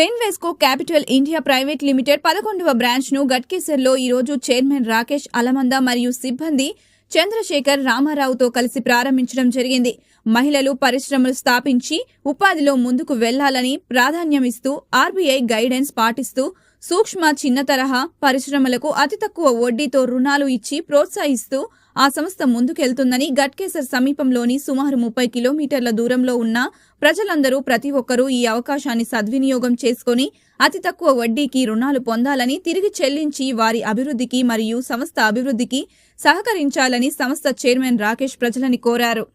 Finvesco capital India private limited పదకొండవ బ్రాంచ్ను గట్కేసర్లో ఈ రోజు చైర్మన్ రాకేష్ అలమంద మరియు సిబ్బంది చంద్రశేఖర్ రామారావుతో కలిసి ప్రారంభించడం జరిగింది. మహిళలు పరిశ్రమలు స్థాపించి ఉపాధిలో ముందుకు వెళ్ళాలని ప్రాధాన్యమిస్తూ ఆర్బీఐ గైడెన్స్ పాటిస్తూ సూక్ష్మ చిన్న తరహా పరిశ్రమలకు అతి తక్కువ వడ్డీతో రుణాలు ఇచ్చి ప్రోత్సహిస్తూ ఆ సంస్థ ముందుకెళ్తుందని గట్కేసర్ సమీపంలోని సుమారు ముప్పై కిలోమీటర్ల దూరంలో ఉన్న ప్రజలందరూ ప్రతి ఒక్కరూ ఈ అవకాశాన్ని సద్వినియోగం చేసుకుని అతి తక్కువ వడ్డీకి రుణాలు పొందాలని తిరిగి చెల్లించి వారి అభివృద్ధికి మరియు సంస్థ అభివృద్ధికి సహకరించాలని సంస్థ చైర్మన్ రాకేష్ ప్రజలని కోరారు.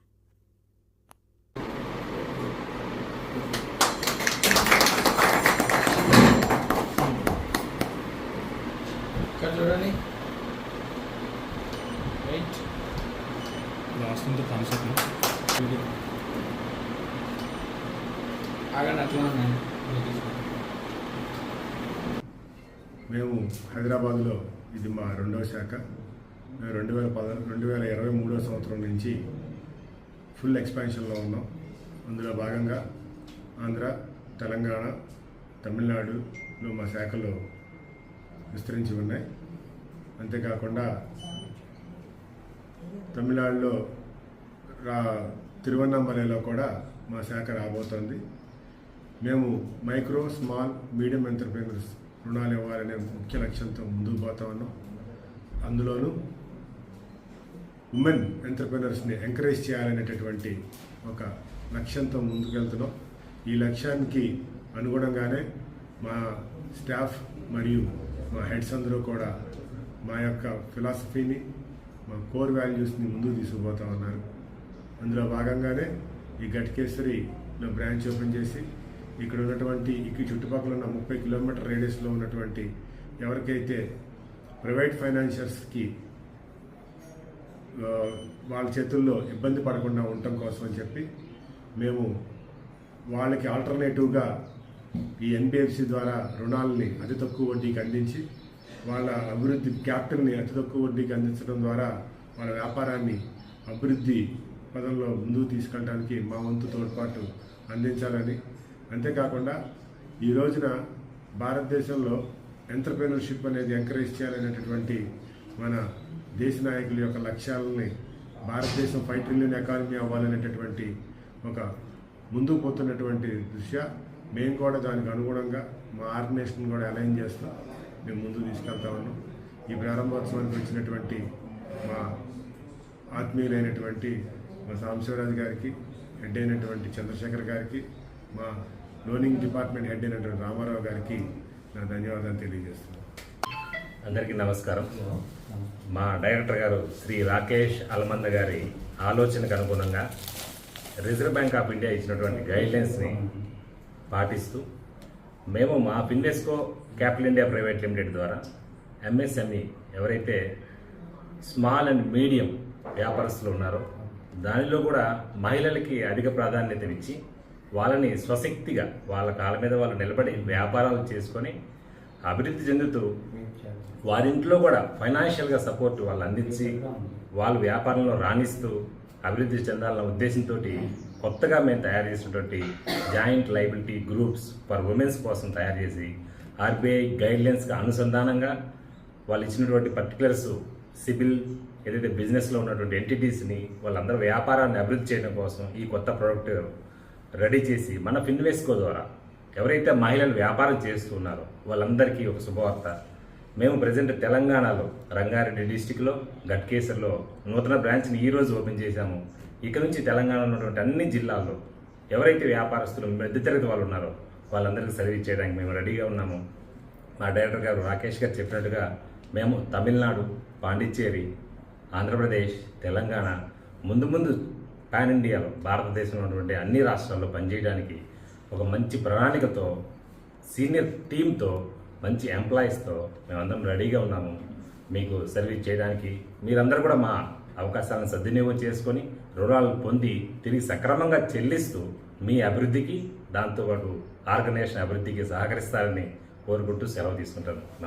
లాస్ట్ నుంచి ఆగండి అట్లా మేము హైదరాబాద్లో ఇది మా రెండవ శాఖ. మేము రెండు వేల పద రెండు వేల ఇరవై మూడో సంవత్సరం నుంచి ఫుల్ ఎక్స్పాన్షన్లో ఉన్నాం. అందులో భాగంగా ఆంధ్ర తెలంగాణ తమిళనాడులో మా శాఖలు విస్తరించి ఉన్నాయి. అంతేకాకుండా తమిళనాడులో తిరువన్నామలలో కూడా మా శాఖ రాబోతోంది. మేము మైక్రో స్మాల్ మీడియం ఎంటర్ప్రైనర్స్ రుణాలు ఇవ్వాలనే ముఖ్య లక్ష్యంతో ముందుకు పోతా ఉన్నాం. అందులోనూ ఉమెన్ ఎంటర్ప్రైనర్స్ని ఎంకరేజ్ చేయాలనేటటువంటి ఒక లక్ష్యంతో ముందుకెళ్తున్నాం. ఈ లక్ష్యానికి అనుగుణంగానే మా స్టాఫ్ మరియు మా హెడ్స్ అందరూ కూడా మా యొక్క ఫిలాసఫీని మా కోర్ వాల్యూస్ని ముందుకు తీసుకుపోతా ఉన్నారు. అందులో భాగంగానే ఈ గట్కేశ్వరిలో బ్రాంచ్ ఓపెన్ చేసి ఇక్కడ ఉన్నటువంటి ఇక్కడ చుట్టుపక్కల ఉన్న ముప్పై కిలోమీటర్ రేడియస్లో ఉన్నటువంటి ఎవరికైతే ప్రైవేట్ ఫైనాన్షియర్స్కి వాళ్ళ చేతుల్లో ఇబ్బంది పడకుండా ఉండటం కోసం అని చెప్పి మేము వాళ్ళకి ఆల్టర్నేటివ్గా ఈ ఎన్బిఎఫ్సి ద్వారా రుణాలని అతి తక్కువ వడ్డీకి అందించి వాళ్ళ అభివృద్ధి క్యాపిటల్ని అతి తక్కువ వడ్డీకి అందించడం ద్వారా వాళ్ళ వ్యాపారాన్ని అభివృద్ధి పదంలో ముందుకు తీసుకెళ్ళడానికి మా వంతు తోడ్పాటు అందించాలని. అంతేకాకుండా ఈ రోజున భారతదేశంలో ఎంటర్ప్రెన్యూర్షిప్ అనేది ఎంకరేజ్ చేయాలనేటటువంటి మన దేశ నాయకుల యొక్క లక్ష్యాలని భారతదేశం ఫైవ్ ట్రిలియన్ ఎకానమీ అవ్వాలనేటటువంటి ఒక ముందుకు పోతున్నటువంటి దృష్ట్యా మేము కూడా దానికి అనుగుణంగా మా ఆర్గనైజేషన్ కూడా అలైన్ చేస్తూ మేము ముందుకు తీసుకెళ్తా ఉన్నాం. ఈ ప్రారంభోత్సవానికి వచ్చినటువంటి మా ఆత్మీయులైనటువంటి మా సాంబశివరాజు గారికి హెడ్ అయినటువంటి చంద్రశేఖర్ గారికి మా లోనింగ్ డిపార్ట్మెంట్ హెడ్ అయినటువంటి రామారావు గారికి నా ధన్యవాదాలు తెలియజేస్తున్నాను. అందరికీ నమస్కారం. మా డైరెక్టర్ గారు శ్రీ రాకేష్ అల్మంద గారి ఆలోచనకు అనుగుణంగా రిజర్వ్ బ్యాంక్ ఆఫ్ ఇండియా ఇచ్చినటువంటి గైడ్లైన్స్ని పాటిస్తూ మేము మా Finvesco capital India private limited ద్వారా ఎంఎస్ఎంఈ ఎవరైతే స్మాల్ అండ్ మీడియం వ్యాపారస్తులు ఉన్నారో దానిలో కూడా మహిళలకి అధిక ప్రాధాన్యత ఇచ్చి వాళ్ళని స్వశక్తిగా వాళ్ళ కాళ్ళ మీద వాళ్ళు నిలబడి వ్యాపారాలు చేసుకొని అభివృద్ధి చెందుతూ వారింట్లో కూడా ఫైనాన్షియల్గా సపోర్ట్ వాళ్ళు అందించి వాళ్ళు వ్యాపారంలో రాణిస్తూ అభివృద్ధి చెందాలన్న ఉద్దేశంతో కొత్తగా మేము తయారు చేసినటువంటి joint liability groups for womens కోసం తయారు చేసి ఆర్బీఐ గైడ్లైన్స్కి అనుసంధానంగా వాళ్ళు ఇచ్చినటువంటి పర్టికులర్స్ సిబిల్ ఏదైతే బిజినెస్లో ఉన్నటువంటి ఎంటిటీస్ని వాళ్ళందరూ వ్యాపారాన్ని అభివృద్ధి చేయడం కోసం ఈ కొత్త ప్రోడక్ట్ రెడీ చేసి మన ఫిన్వెస్కో ద్వారా ఎవరైతే మహిళలు వ్యాపారం చేస్తున్నారో వాళ్ళందరికీ ఒక శుభవార్త. మేము ప్రజెంట్ తెలంగాణలో రంగారెడ్డి డిస్టిక్లో గట్కేసర్లో నూతన బ్రాంచ్ని ఈ రోజు ఓపెన్ చేశాము. ఇక నుంచి తెలంగాణలో ఉన్నటువంటి అన్ని జిల్లాల్లో ఎవరైతే వ్యాపారస్తులు మధ్యతరగతి వాళ్ళు ఉన్నారో వాళ్ళందరికీ సర్వీస్ చేయడానికి మేము రెడీగా ఉన్నాము. మా డైరెక్టర్ గారు రాకేష్ గారు చెప్పినట్టుగా మేము తమిళనాడు పాండిచ్చేరి ఆంధ్రప్రదేశ్ తెలంగాణ ముందు ముందు పాన్ ఇండియాలో భారతదేశంలో ఉన్నటువంటి అన్ని రాష్ట్రాల్లో పనిచేయడానికి ఒక మంచి ప్రణాళికతో సీనియర్ టీంతో మంచి ఎంప్లాయీస్తో మేమందరం రెడీగా ఉన్నాము. మీకు సర్వీస్ చేయడానికి మీరందరూ కూడా మా అవకాశాలను సద్వినియోగం చేసుకొని రుణాలు పొంది తిరిగి సక్రమంగా చెల్లిస్తూ మీ అభివృద్ధికి దాంతోపాటు ఆర్గనైజేషన్ అభివృద్ధికి సహకరిస్తారని కోరుకుంటూ సెలవు తీసుకుంటాను. నమస్తే